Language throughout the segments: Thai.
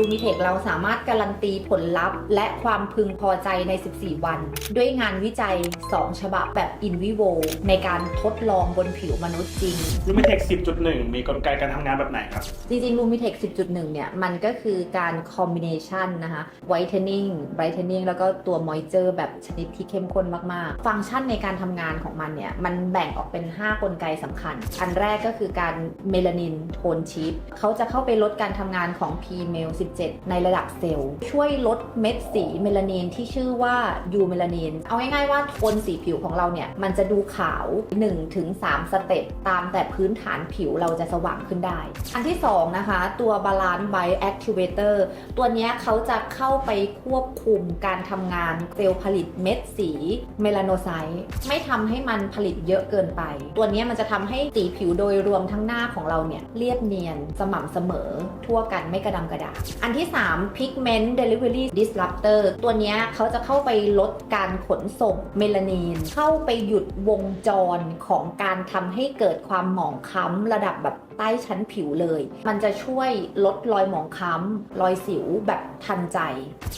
ลูมิเทคเราสามารถการันตีผลลัพธ์ และความพึงพอใจใน 14 วัน ด้วยงานวิจัย 2 ฉบับแบบอินวิโวในการทดลองบนผิวมนุษย์จริง ลูมิเทค10.1 มีกลไกการทำงานแบบไหนครับ จริงๆ Lumitech 10.1 เนี่ย มันก็คือการคอมบิเนชันนะคะ whitening brightening แล้วก็ตัว moisture แบบชนิดที่เข้มข้นมากๆ ฟังก์ชันในการทำงานของมันเนี่ย มันแบ่งออกเป็น 5 กลไกสำคัญ อันแรกก็คือการเมลานินโทนชิปเขาจะเข้าไปลดการทำงานของ p m e l 17 ในระดับเซลล์ ช่วยลดเม็ดสีเมลานินที่ชื่อว่า U เมลานินเอาง่ายๆว่าโทนสีผิวของเราเนี่ย มันจะดูขาว 1-3 สเต็ปตามแต่พื้นฐานผิวเราจะสว่างขึ้นได้ อันที่ 2 นะคะ ตัว Balance Bio Activator ตัวนี้เขาจะเข้าไปควบคุมการทำงานเซลล์ผลิตเม็ดสีเมลาโนไซต์ไม่ทำให้มันผลิตเยอะเกินไป ตัวนี้มันจะทำให้สีผิวโดยรวมทั้งหน้าของเราเนี่ยเรียบเนียนสม่ำเสมอทั่วกันไม่กระดำกระดาษอันที่ 3 Pigment Delivery Disruptor ตัวนี้เขาจะเข้าไปลดการขนส่งเมลานีน เข้าไปหยุดวงจรของการทำให้เกิดความหมองคล้ำระดับแบบใต้ชั้นผิวเลย มันจะช่วยลดรอยหมองคล้ำ รอยสิวแบบทันใจ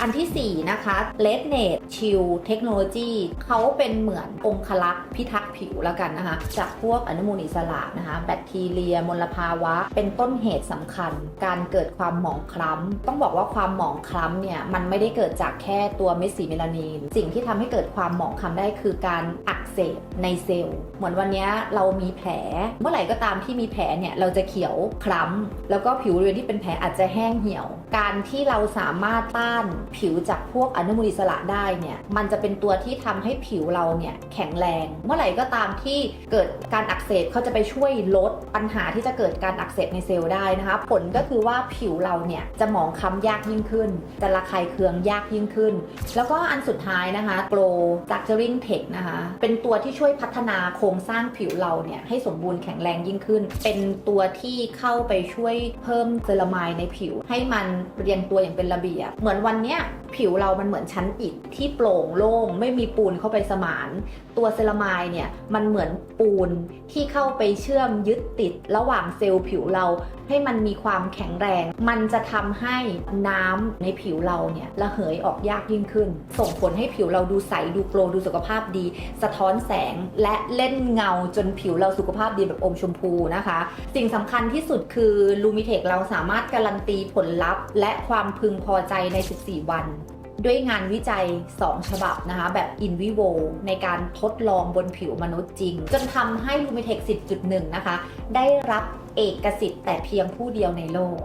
อันทีสี่4 นะคะ l e d n e t Chill Technology เขาเป็นเหมือนองคลักษ์พิทักษ์ผิวแล้วกันนะคะ จากพวกอนุมูลอิสระนะคะ แบคทีเรีย มลภาวะ เป็นต้นเหตุสำคัญ การเกิดความหมองคล้ำต้องบอกว่าความหมองคล้ำเนี่ยมันไม่ได้เกิดจากแค่ตัวเม็ดสีเมลานีน สิ่งที่ทำให้เกิดความหมองคล้ำได้คือการอักเสบในเซลล์เหมือนวันนี้เรามีแผล เมื่อไหร่ก็ตามที่มีแผลเนี่ยเราจะเขียวคล้ำแล้วก็ผิวบริเวณที่เป็นแผลอาจจะแห้งเหี่ยว การที่เราสามารถต้านผิวจากพวกอนุมูลอิสระได้เนี่ยมันจะเป็นตัวที่ทำให้ผิวเราเนี่ยแข็งแรง เมื่อไหร่ก็ตามที่เกิดการอักเสบเขาจะไปช่วยลดปัญหาที่จะเกิดการอักเสบในเซลล์ได้นะคะ ผลก็คือว่าผิวเราเนี่ยจะหมองค้ำยากยิ่งขึ้น จะระคายเคืองยากยิ่งขึ้น แล้วก็อันสุดท้ายนะคะ Glow Structuring Tech นะคะ เป็นตัวที่ช่วยพัฒนาโครงสร้างผิวเราเนี่ยให้สมบูรณ์แข็งแรงยิ่งขึ้น เป็นตัวที่เข้าไปช่วยเพิ่มเซรามายในผิว ให้มันเรียงตัวอย่างเป็นระเบียบ เหมือนวันเนี้ยผิวเรามันเหมือนชั้นอิฐที่โปร่งโล่งไม่มีปูนเข้าไปสมาน ตัวเซรามายเนี่ยมันเหมือนปูนที่เข้าไปเชื่อมยึดติดระหว่างเซลล์ผิวเรา ให้มันมีความแข็งแรง มันจะทำให้น้ำในผิวเราเนี่ยระเหยออกยากยิ่งขึ้น ส่งผลให้ผิวเราดูใสดูโกลดูสุขภาพดี สะท้อนแสงและเล่นเงาจนผิวเราสุขภาพดีแบบอมชมพูนะคะ สิ่งสำคัญที่สุดคือลูมิเทคเราสามารถการันตีผลลัพธ์ และความพึงพอใจใน 14 วันด้วยงานวิจัย 2 ฉบับนะคะ แบบอินวิโวในการทดลองบนผิวมนุษย์จริง จนทำให้ Lumitech 10.1 นะคะ ได้รับเอกสิทธิ์แต่เพียงผู้เดียวในโลก